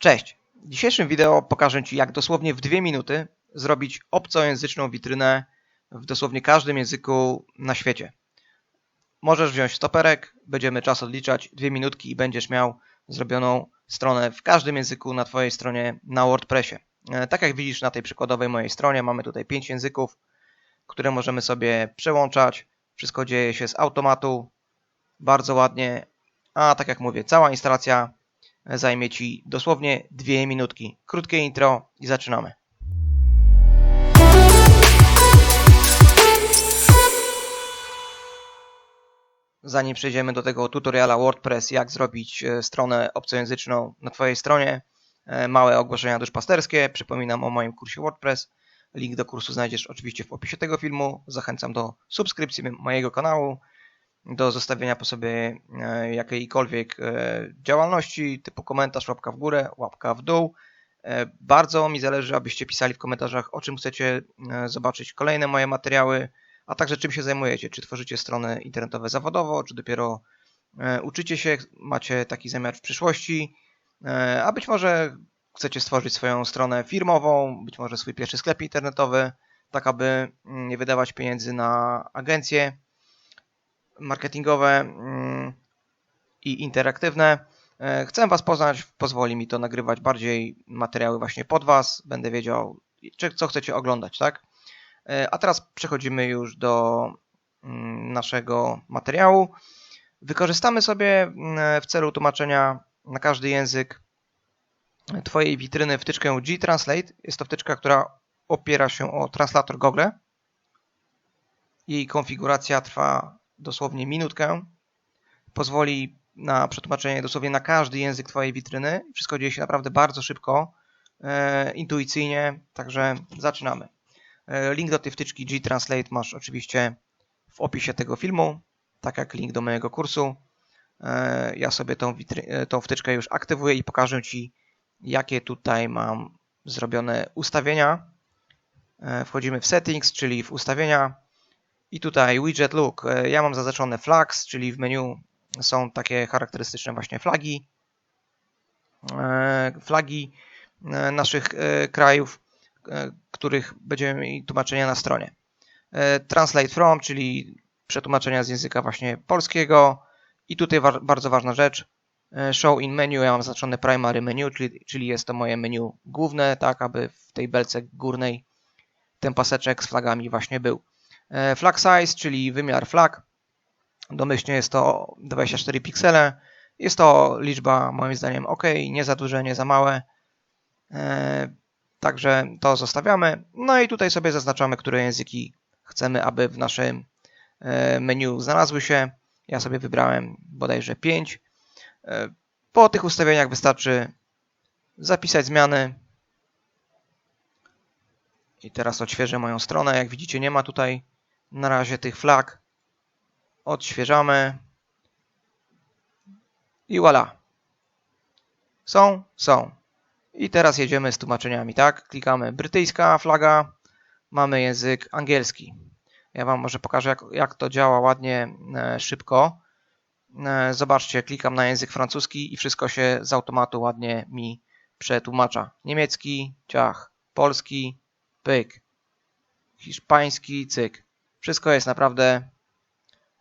Cześć! W dzisiejszym wideo pokażę Ci, jak dosłownie w dwie minuty zrobić obcojęzyczną witrynę w dosłownie każdym języku na świecie. Możesz wziąć stoperek, będziemy czas odliczać, dwie minutki i będziesz miał zrobioną stronę w każdym języku na Twojej stronie na WordPressie. E, Tak jak widzisz na tej przykładowej mojej stronie, mamy tutaj pięć języków, które możemy sobie przełączać. Wszystko dzieje się z automatu, bardzo ładnie. A tak jak mówię, cała instalacja zajmie Ci dosłownie dwie minutki. Krótkie intro i zaczynamy. Zanim przejdziemy do tego tutoriala WordPress, jak zrobić e, stronę obcojęzyczną na Twojej stronie, e, małe ogłoszenia duszpasterskie. Przypominam o moim kursie WordPress. Link do kursu znajdziesz oczywiście w opisie tego filmu. Zachęcam do subskrypcji mojego kanału, do zostawienia po sobie e, jakiejkolwiek e, działalności, typu komentarz, łapka w górę, łapka w dół. E, Bardzo mi zależy, abyście pisali w komentarzach, o czym chcecie zobaczyć kolejne moje materiały, a także czym się zajmujecie. Czy tworzycie strony internetowe zawodowo, czy dopiero uczycie się, macie taki zamiar w przyszłości, a być może chcecie stworzyć swoją stronę firmową, być może swój pierwszy sklep internetowy, tak aby mm, nie wydawać pieniędzy na agencje marketingowe mm, i interaktywne. E, Chcę Was poznać, pozwoli mi to nagrywać bardziej materiały właśnie pod Was. Będę wiedział, co chcecie oglądać, tak? E, A teraz przechodzimy już do mm, naszego materiału. Wykorzystamy sobie mm, w celu tłumaczenia na każdy język Twojej witryny wtyczkę G-Translate. Jest to wtyczka, która opiera się o translator Google. Jej konfiguracja trwa dosłownie minutkę. Pozwoli na przetłumaczenie dosłownie na każdy język Twojej witryny. Wszystko dzieje się naprawdę bardzo szybko, e, intuicyjnie, także zaczynamy. E, link do tej wtyczki G-Translate masz oczywiście w opisie tego filmu, tak jak link do mojego kursu. E, ja sobie tą, tą wtyczkę już aktywuję i pokażę Ci, jakie tutaj mam zrobione ustawienia. Wchodzimy w settings, czyli w ustawienia. I tutaj widget look. E, Ja mam zaznaczone flags, czyli w menu są takie charakterystyczne właśnie flagi. E, Flagi e, naszych krajów, których będziemy mieli tłumaczenia na stronie. Translate from, czyli przetłumaczenia z języka właśnie polskiego. I tutaj bardzo ważna rzecz. Show in menu, ja mam zaznaczone primary menu, czyli, czyli jest to moje menu główne, tak aby w tej belce górnej ten paseczek z flagami właśnie był. E, Flag size, czyli wymiar flag. Domyślnie jest to 24 piksele. Jest to liczba moim zdaniem ok, nie za duże, nie za małe. E, Także to zostawiamy. No i tutaj sobie zaznaczamy, które języki chcemy, aby w naszym e, menu znalazły się. Ja sobie wybrałem bodajże 5. Po tych ustawieniach wystarczy zapisać zmiany. I teraz odświeżę moją stronę. Jak widzicie, nie ma tutaj na razie tych flag. Odświeżamy. I voilà. Są? Są. I teraz jedziemy z tłumaczeniami, tak? Klikamy brytyjska flaga. Mamy język angielski. Ja Wam może pokażę, jak, jak to działa ładnie, e, szybko. E, Zobaczcie, klikam na język francuski i wszystko się z automatu ładnie mi przetłumacza. Niemiecki, ciach. Polski, pyk. Hiszpański, cyk. Wszystko jest naprawdę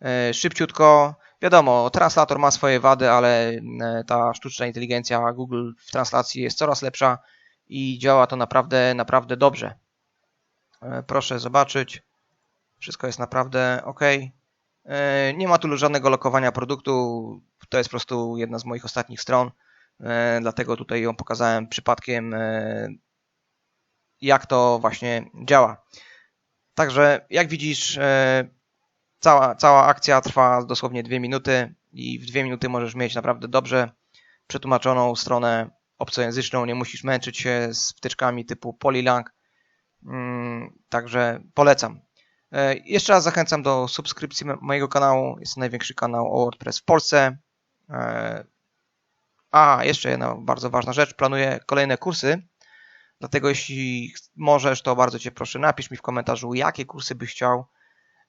e, szybciutko. Wiadomo, translator ma swoje wady, ale e, ta sztuczna inteligencja Google w translacji jest coraz lepsza i działa to naprawdę, naprawdę dobrze. E, Proszę zobaczyć. Wszystko jest naprawdę ok. Nie ma tu żadnego lokowania produktu. To jest po prostu jedna z moich ostatnich stron. Dlatego tutaj ją pokazałem przypadkiem, jak to właśnie działa. Także jak widzisz, e, cała, cała akcja trwa dosłownie dwie minuty i w dwie minuty możesz mieć naprawdę dobrze przetłumaczoną stronę obcojęzyczną. Nie musisz męczyć się z wtyczkami typu Polylang. Mm, Także polecam. E, Jeszcze raz zachęcam do subskrypcji mo- mojego kanału. Jest to największy kanał o WordPress w Polsce. E, A, jeszcze jedna bardzo ważna rzecz. Planuję kolejne kursy. Dlatego jeśli możesz, to bardzo Cię proszę, napisz mi w komentarzu, jakie kursy byś chciał,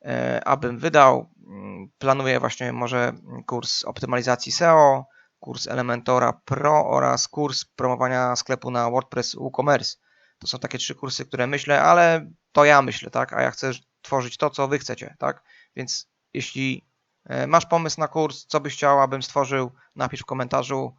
e, abym wydał. Mm, Planuję właśnie może kurs optymalizacji SEO, kurs Elementora Pro oraz kurs promowania sklepu na WordPress WooCommerce. To są takie trzy kursy, które myślę, ale to ja myślę, tak? A ja chcę tworzyć to, co wy chcecie, tak? Więc jeśli e, masz pomysł na kurs, co byś chciał, abym stworzył, napisz w komentarzu.